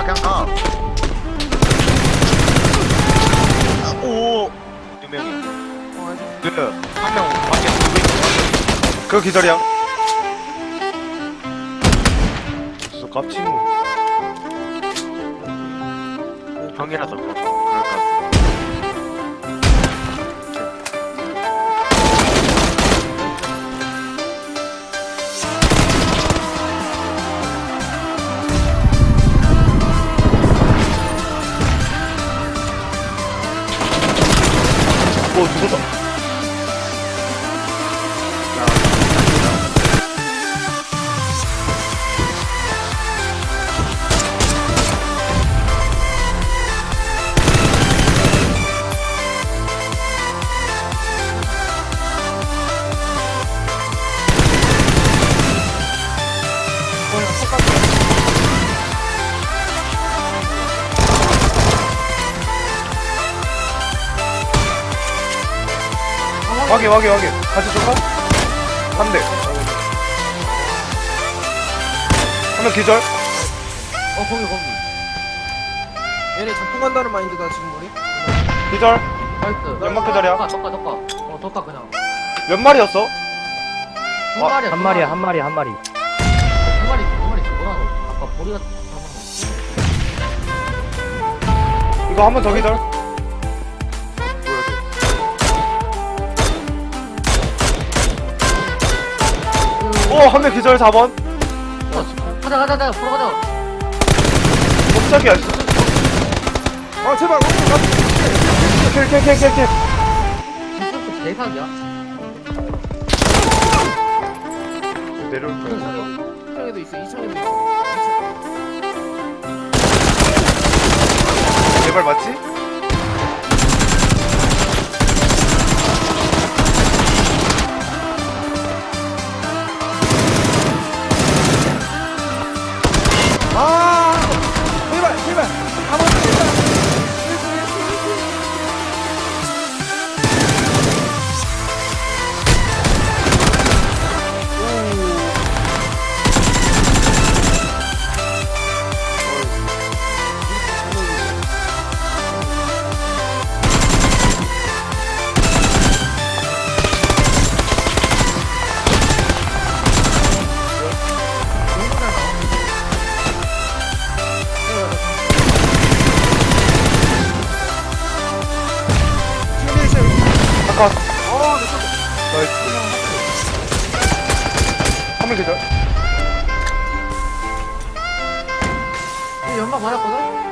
그냥 가. 아, 오. 두 명이. 그한명 밖에 안 보고 그 기절이야. 깝치노. 병이라서. 오 죽었다. 확인 확인 확인. 같이 줄까? 한 대. 한 명 기절. 어, 거기, 거기. 얘네 작품 간다는 마인드다, 지금 우리. 기절. 나이스. 연막 그 자리야. 덕가, 덕가, 덕가. 어, 덕가 그냥. 몇 마리였어? 두 어, 마리야. 한 두 마리야 한 마리 한 마리 두 마리, 두 마리 뭐라 너. 아까 보리가 잡은 이거 한 번 더 기절. 한명 기절 4번. 거. 어, 가자, 가자, 가자. 보러 가자. 깜짝이야. 씨. 아, 제발, 어, 킬. 진짜 대사기야. 내려올 거야. 2층에도 있어, 2층에도 있어. 제발 맞지? 아까 어. 나이스. 기절. 이 연막 맞았거든?